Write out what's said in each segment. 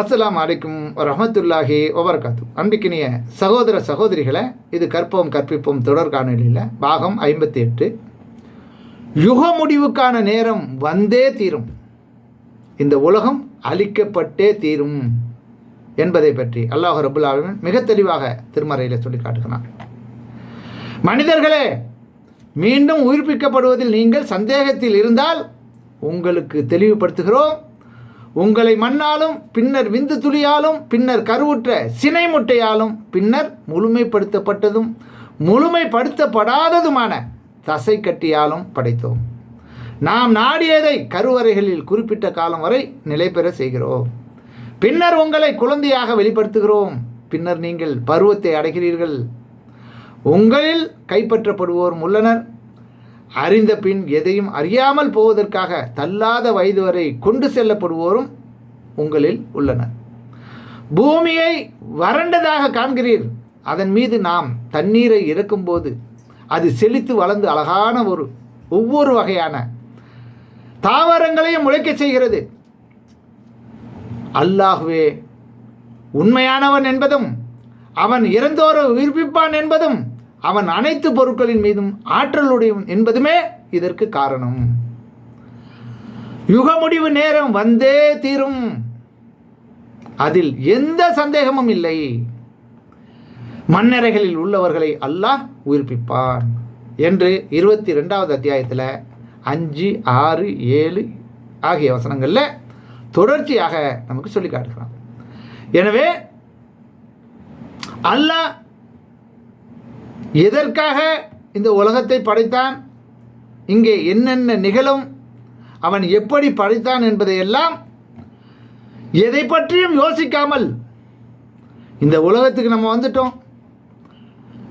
அஸ்லாம் அலைக்கும் ரஹமத்துல்லாஹி ஒபர்காத்து அன்பிக்கினிய சகோதர சகோதரிகளை இது கற்போம் கற்பிப்போம் தொடர் காணொலியில் பாகம் ஐம்பத்தி எட்டு யுக முடிவுக்கான நேரம் வந்தே தீரும். இந்த உலகம் அழிக்கப்பட்டே தீரும் என்பதை பற்றி அல்லாஹ் ரபுல் ஆலமீன் மிக தெளிவாக திருமறையில் சொல்லி காட்டுகிறான். மனிதர்களே மீண்டும் உயிர்ப்பிக்கப்படுவதில் நீங்கள் சந்தேகத்தில் இருந்தால் உங்களுக்கு தெளிவுபடுத்துகிறோம். உங்களை மண்ணாலும் பின்னர் விந்து துளியாலும் பின்னர் கருவுற்ற சினை முட்டையாலும் பின்னர் முழுமைப்படுத்தப்பட்டதும் முழுமைப்படுத்தப்படாததுமான தசை கட்டியாலும் படைத்தோம். நாம் நாடியதை கருவறைகளில் குறிப்பிட்ட காலம் வரை நிலை பெற செய்கிறோம். பின்னர் உங்களை குழந்தையாக வெளிப்படுத்துகிறோம். பின்னர் நீங்கள் பருவத்தை அடைகிறீர்கள். உங்களில் கைப்பற்றப்படுவோரும் உள்ளனர் அறிந்த பின் எதையும் அறியாமல் போவதற்காக தள்ளாத வயது வரை கொண்டு செல்லப்படுவோரும் உங்களில் உள்ளனர். பூமியை வறண்டதாக காண்கிறீர். அதன் மீது நாம் தண்ணீரை இறக்கும்போது அது செழித்து வளர்ந்து அழகான ஒரு ஒவ்வொரு வகையான தாவரங்களையும் முளைக்க செய்கிறது. அல்லாஹ்வே உண்மையானவன் என்பதும் அவன் இறந்தோரை உயிர்ப்பிப்பான் என்பதும் அவன் அனைத்து பொருட்களின் மீதும் ஆற்றலுடையவன் என்பதுமே இதற்கு காரணம். யுக முடிவு நேரம் வந்தே தீரும். அதில் எந்த சந்தேகமும் இல்லை. மன்னரைகளில் உள்ளவர்களை அல்லாஹ் உயிர்ப்பிப்பான் என்று இருபத்தி ரெண்டாவது அத்தியாயத்தில் அஞ்சு ஆறு ஏழு ஆகிய வசனங்களில் தொடர்ச்சியாக நமக்கு சொல்லி காட்டுகிறான். எனவே அல்லாஹ் எதற்காக இந்த உலகத்தை படைத்தான்? இங்கே என்னென்ன நிகழும்? அவன் எப்படி படைத்தான் என்பதையெல்லாம் எதை பற்றியும் யோசிக்காமல் இந்த உலகத்துக்கு நம்ம வந்துட்டோம்.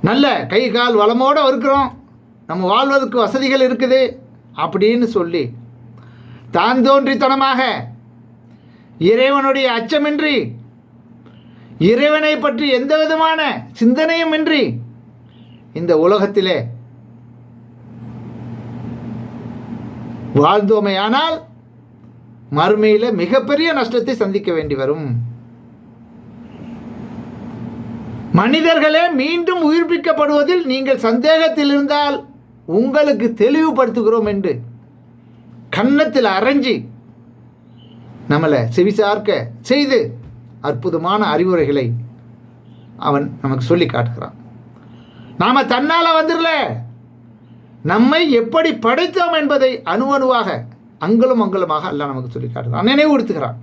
நல்ல கை கால் வளமோடு இருக்கிறோம். நம்ம வாழ்வதற்கு வசதிகள் இருக்குது அப்படின்னு சொல்லி தான் தோன்றித்தனமாக இறைவனுடைய அச்சமின்றி இறைவனை பற்றி எந்த விதமான சிந்தனையும் இன்றி இந்த உலகத்திலே வாழ்ந்தோமையானால் மறுமையில் மிகப்பெரிய நஷ்டத்தை சந்திக்க வேண்டி வரும். மனிதர்களே மீண்டும் உயிர்ப்பிக்கப்படுவதில் நீங்கள் சந்தேகத்தில் இருந்தால் உங்களுக்கு தெளிவுபடுத்துகிறோம் என்று கன்னத்தில் அரைஞ்சி நம்மளை செவிசார்க்க செய்து அற்புதமான அறிவுரைகளை அவன் நமக்கு சொல்லி காட்டுகிறான். நாம் தன்னால் வந்துடல நம்மை எப்படி படைத்தோம் என்பதை அணு அணுவாக அங்குலம் அங்குலமாக அல்ல நமக்கு சொல்லி காட்டுகிறான். நினைவுறுத்துகிறான்